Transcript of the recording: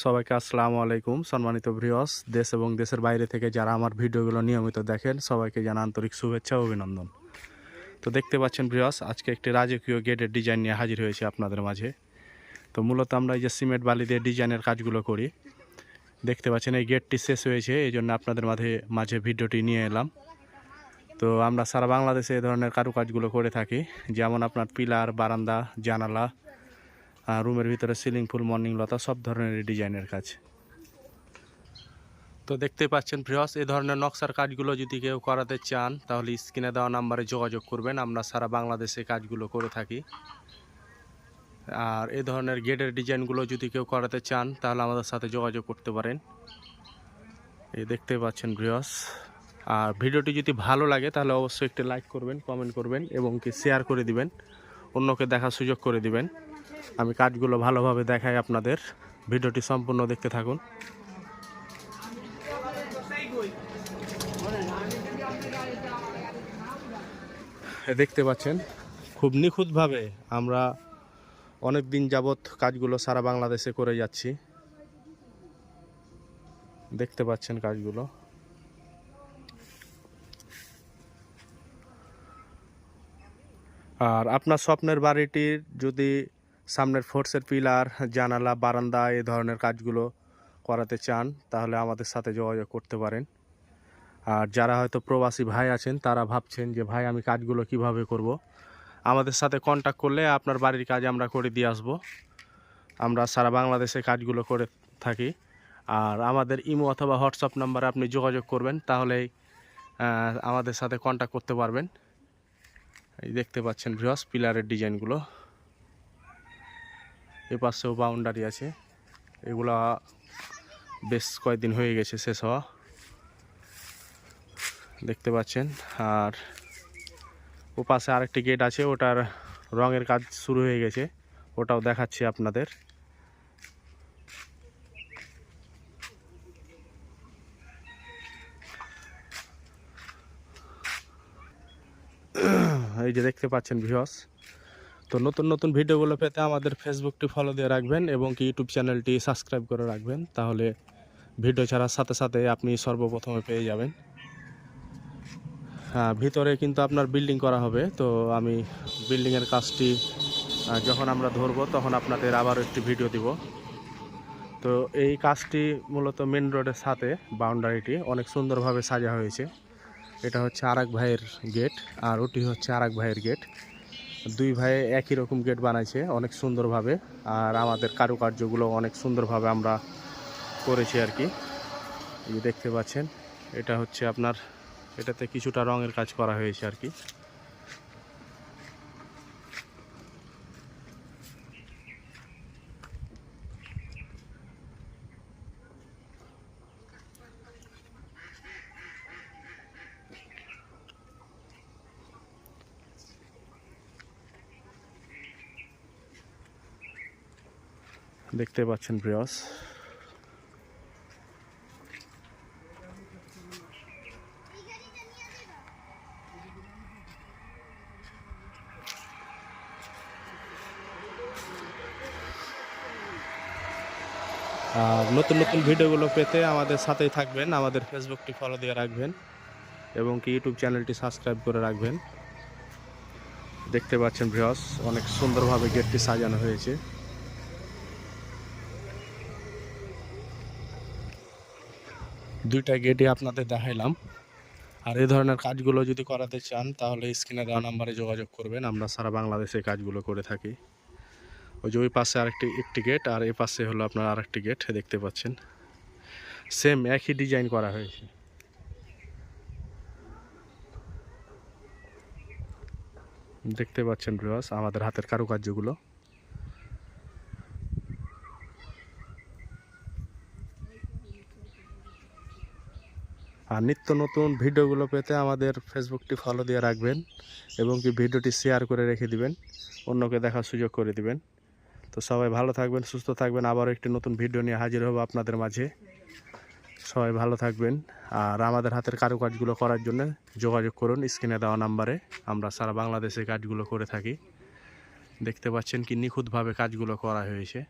সবাইকে আসসালামু আলাইকুম। সম্মানিত ভ্রিয়স দেশ এবং দেশের বাইরে থেকে যারা আমার ভিডিওগুলো নিয়মিত দেখেন, সবাইকে জানা আন্তরিক শুভেচ্ছা অভিনন্দন। তো দেখতে পাচ্ছেন ভ্রিয়স আজকে একটি রাজকীয় গেটের ডিজাইন নিয়ে হাজির হয়েছে আপনাদের মাঝে। তো মূলত আমরা এই যে সিমেন্ট বালি দিয়ে ডিজাইনের কাজগুলো করি। দেখতে পাচ্ছেন এই গেটটি শেষ হয়েছে, এই জন্য আপনাদের মাঝে মাঝে ভিডিওটি নিয়ে এলাম। তো আমরা সারা বাংলাদেশে এই ধরনের কারুকাজগুলো করে থাকি, যেমন আপনার পিলার, বারান্দা, জানালা রুমের ভিতরে সিলিং ফুল মর্নিং লতা, সব ধরনের ডিজাইনের কাজ। তো দেখতে পাচ্ছেন ফ্রিয়স এই ধরনের নকশার কাজগুলো যদি কেউ করাতে চান, তাহলে স্ক্রিনে দেওয়া নাম্বারে যোগাযোগ করবেন। আমরা সারা বাংলাদেশে কাজগুলো করে থাকি। আর এই ধরনের গেটের ডিজাইনগুলো যদি কেউ করাতে চান, তাহলে আমাদের সাথে যোগাযোগ করতে পারেন। এই দেখতে পাচ্ছেন ফ্রিয়স আর ভিডিওটি যদি ভালো লাগে, তাহলে অবশ্যই একটি লাইক করবেন কমেন্ট করবেন এবং কি শেয়ার করে দিবেন। অন্যকে দেখার সুযোগ করে দিবেন। আমি কাজগুলো ভালোভাবে দেখাই আপনাদের। ভিডিওটি সম্পূর্ণ দেখতে থাকুন। দেখতে পাচ্ছেন, খুব নিখুঁতভাবে আমরা অনেক দিন যাবৎ কাজগুলো সারা বাংলাদেশে করে যাচ্ছি। দেখতে পাচ্ছেন কাজগুলো। আর আপনার স্বপ্নের বাড়িটির যদি সামনের ফোর্সের পিলার, জানালা, বারান্দা এই ধরনের কাজগুলো করাতে চান, তাহলে আমাদের সাথে যোগাযোগ করতে পারেন। আর যারা হয়তো প্রবাসী ভাই আছেন, তারা ভাবছেন যে, ভাই, আমি কাজগুলো কীভাবে করব। আমাদের সাথে কন্ট্যাক্ট করলে আপনার বাড়ির কাজ আমরা করে দিয়ে আসব। আমরা সারা বাংলাদেশে কাজগুলো করে থাকি। আর আমাদের ইমো অথবা হোয়াটসঅ্যাপ নাম্বারে আপনি যোগাযোগ করবেন তাহলেই আমাদের সাথে কন্ট্যাক্ট করতে পারবেন। দেখতে পাচ্ছেন বৃহস পিলারের ডিজাইনগুলো। এ পাশেও বাউন্ডারি আছে। এগুলা বেশ কয়েকদিন হয়ে গেছে শেষ হওয়া। দেখতে পাচ্ছেন, আর ও পাশে আরেকটি গেট আছে, ওটার রঙের কাজ শুরু হয়ে গেছে। ওটাও দেখাচ্ছি আপনাদের। এই যে দেখতে পাচ্ছেন ভিউয়ার্স তো নতুন নতুন ভিডিওগুলো পেতে আমাদের ফেসবুকটি ফলো দিয়ে রাখবেন এবং কি ইউটিউব চ্যানেলটি সাবস্ক্রাইব করে রাখবেন, তাহলে ভিডিও ছাড়ার সাথে সাথে আপনি সর্বপ্রথমে পেয়ে যাবেন। হ্যাঁ ভিতরে কিন্তু আপনার বিল্ডিং করা হবে, তো আমি বিল্ডিংয়ের কাজটি যখন আমরা ধরবো তখন আপনাদের আবার একটি ভিডিও দিব। তো এই কাজটি মূলত মেন রোডের সাথে বাউন্ডারিটি অনেক সুন্দরভাবে সাজা হয়েছে। এটা হচ্ছে আরেক ভাইয়ের গেট আর ওটি হচ্ছে আরেক ভাইয়ের গেট দুই ভাই একই রকম গেট বানাইছে, অনেক সুন্দরভাবে। আর আমাদের কারুকার্যগুলো অনেক সুন্দরভাবে আমরা করেছি আর কি। দেখতে পাচ্ছেন, এটা হচ্ছে আপনার, এটাতে কিছুটা রঙের কাজ করা হয়েছে আর কি। দেখতে পাচ্ছেন ব্রিয়স আর নতুন নতুন ভিডিওগুলো পেতে আমাদের সাথেই থাকবেন, আমাদের ফেসবুকটি ফলো দিয়ে রাখবেন এবং কি ইউটিউব চ্যানেলটি সাবস্ক্রাইব করে রাখবেন। দেখতে পাচ্ছেন ভিউয়ার্স অনেক সুন্দরভাবে গেটটি সাজানো হয়েছে। দুইটা গেটই আপনাদের দেখাইলাম। আর এই ধরনের কাজগুলো যদি করাতে চান, তাহলে স্ক্রিনে দেওয়া নাম্বারে যোগাযোগ করবেন। আমরা সারা বাংলাদেশে কাজগুলো করে থাকি। ওই যে ওই পাশে আরেকটি, একটি গেট আর এই পাশে হলো আপনার আরেকটি গেট দেখতে পাচ্ছেন। সেম একই ডিজাইন করা হয়েছে। দেখতে পাচ্ছেন ব্রিয়াস আমাদের হাতের কারুকার্যগুলো। আর নিত্য নতুন ভিডিওগুলো পেতে আমাদের ফেসবুকটি ফলো দিয়ে রাখবেন এবং কি ভিডিওটি শেয়ার করে রেখে দিবেন, অন্যকে দেখার সুযোগ করে দিবেন। তো সবাই ভালো থাকবেন, সুস্থ থাকবেন। আবারও একটি নতুন ভিডিও নিয়ে হাজির হব আপনাদের মাঝে। সবাই ভালো থাকবেন আর আমাদের হাতের কারুকাজগুলো করার জন্য যোগাযোগ করুন স্ক্রিনে দেওয়া নাম্বারে। আমরা সারা বাংলাদেশে কাজগুলো করে থাকি। দেখতে পাচ্ছেন কি নিখুঁতভাবে কাজগুলো করা হয়েছে।